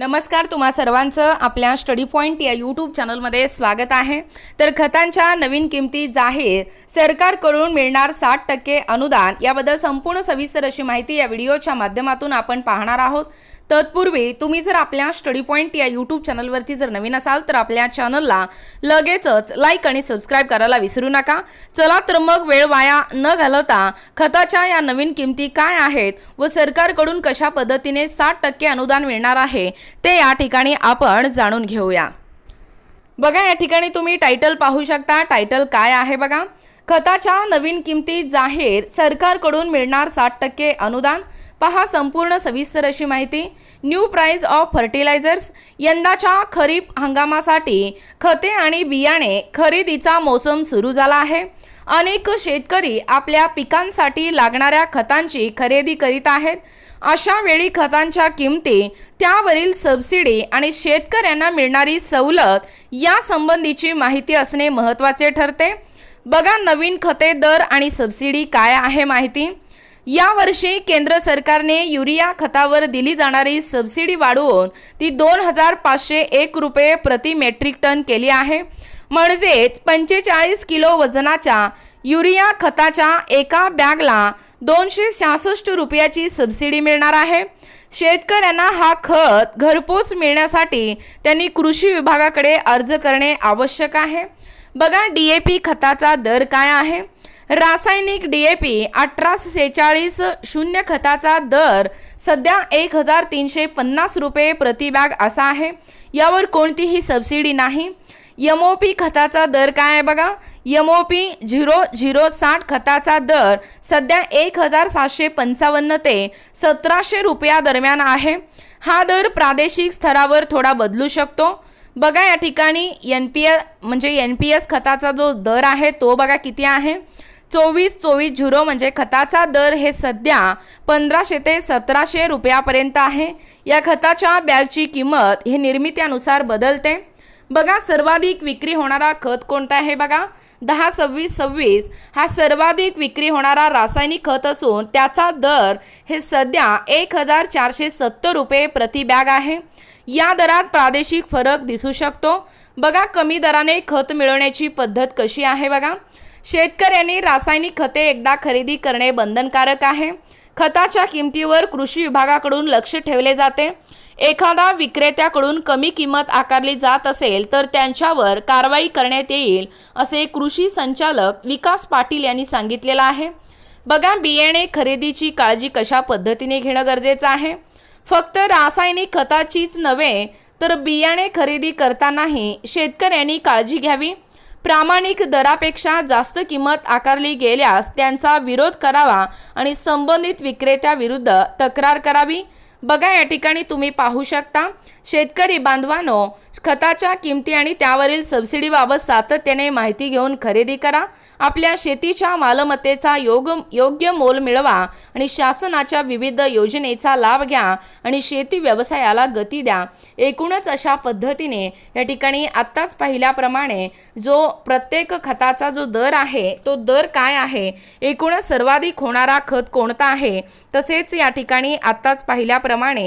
नमस्कार तुम्हा सर्वांचं आपल्या स्टडी पॉईंट या यूट्यूब चॅनलमध्ये स्वागत आहे. तर खतांच्या नवीन किमती जाहीर सरकारकडून मिळणार साठ टक्के अनुदान याबद्दल संपूर्ण सविस्तर अशी माहिती या व्हिडिओच्या माध्यमातून आपण पाहणार आहोत. तत्पूर्वी तुम्ही जर आपल्या स्टडी पॉईंट या यूट्यूब चॅनलवरती जर नवीन असाल तर आपल्या चॅनलला लगेचच लाईक आणि सबस्क्राईब करायला विसरू नका. चला तर मग वेळ वाया न घालवता खताच्या या नवीन किमती काय आहेत व सरकारकडून कशा पद्धतीने साठ टक्के अनुदान मिळणार आहे ते या ठिकाणी आपण जाणून घेऊया. बघा या ठिकाणी तुम्ही टायटल पाहू शकता. टायटल काय आहे बघा? खताच्या नवीन किमती जाहीर सरकारकडून मिळणार साठ टक्के अनुदान. पहा संपूर्ण सविस्तर अशी माहिती. न्यू प्राइस ऑफ फर्टिलायझर्स यंदाच्या खरीप हंगामासाठी खते आणि बियाणे खरेदीचा मोसम सुरू झाला आहे. अनेक शेतकरी आपल्या पिकांसाठी लागणाऱ्या खतांची खरेदी करीत आहेत. अशा वेळी खतांच्या किमती त्यावरील सबसिडी आणि शेतकऱ्यांना मिळणारी सवलत या संबंधीची माहिती असणे महत्त्वाचे ठरते. बघा नवीन खते दर आणि सबसिडी काय आहे माहिती. यावर्षी केंद्र सरकारने युरिया खतावर दिली जाणारी सबसिडी वाढवून ती दोन हजार पाचशे एक रुपये प्रति मेट्रिक टन केली आहे. म्हणजेच पंचेचाळीस किलो वजनाच्या युरिया खताच्या एका बॅगला दोनशे सहासष्ट रुपयाची सबसिडी मिळणार आहे. शेतकऱ्यांना हा खत घरपोच मिळण्यासाठी त्यांनी कृषी विभागाकडे अर्ज करणे आवश्यक आहे. बघा डी ए पी खताचा दर काय आहे? रासायनिक डी ए पी अठरा सेहेचाळीस शून्य खताचा दर सध्या एक हजार तीनशे पन्नास रुपये प्रतिबॅग असा आहे. यावर कोणतीही सबसिडी नाही. यम ओ पी खताचा दर काय आहे बघा? M O P zero zero साठ खताचा दर सध्या एक हजार सातशे पंचावन्न ते सतराशे रुपया दरम्यान आहे. हा दर प्रादेशिक स्तरावर थोडा बदलू शकतो. बघा या ठिकाणी एन पी एस म्हणजे एन पी एस खताचा जो दर आहे तो बघा किती आहे. चोवीस चोवीस झिरो म्हणजे खताचा दर हे सध्या पंधराशे ते सतराशे रुपयापर्यंत आहे. या खताच्या बॅगची किंमत ही निर्मित्यानुसार बदलते. बघा सर्वाधिक विक्री होणारा खत कोणता आहे बघा? दहा सव्वीस सव्वीस हा सर्वाधिक विक्री होणारा रासायनिक खत असून त्याचा दर हे सध्या एक हजार चारशे सत्तर रुपये प्रति बॅग आहे. या दरात प्रादेशिक फरक दिसू शकतो. बघा कमी दराने खत मिळवण्याची पद्धत कशी आहे बघा? शेतकऱ्यांनी रासायनिक खते एकदा खरेदी करणे बंधनकारक आहे. खताच्या किमतीवर कृषी विभागाकडून लक्ष ठेवले जाते. एखादा विक्रेत्याकडून कमी किंमत आकारली जात असेल तर त्यांच्यावर कारवाई करण्यात येईल असे कृषी संचालक विकास पाटील यांनी सांगितलेलं आहे. बघा बियाणे खरेदीची काळजी कशा पद्धतीने घेणं गरजेचं आहे? फक्त रासायनिक खताचीच नव्हे तर बियाणे खरेदी करतानाही शेतकऱ्यांनी काळजी घ्यावी. प्रामाणिक दरापेक्षा जास्त किंमत आकारली गेल्यास त्यांचा विरोध करावा आणि संबंधित विक्रेत्याविरुद्ध तक्रार करावी. बघा या ठिकाणी तुम्ही पाहू शकता. शेतकरी बांधवांनो खताच्या किमती आणि त्यावरील सबसिडीबाबत सातत्याने माहिती घेऊन खरेदी करा. आपल्या शेतीच्या मालमत्तेचा योग योग्य मोल मिळवा आणि शासनाच्या विविध योजनेचा लाभ घ्या आणि शेती व्यवसायाला गती द्या. एकूणच अशा पद्धतीने या ठिकाणी आत्ताच पाहिल्याप्रमाणे जो प्रत्येक खताचा जो दर आहे तो दर काय आहे? एकूणच सर्वाधिक होणारा खत कोणता आहे? तसेच या ठिकाणी आत्ताच पाहिल्याप्रमाणे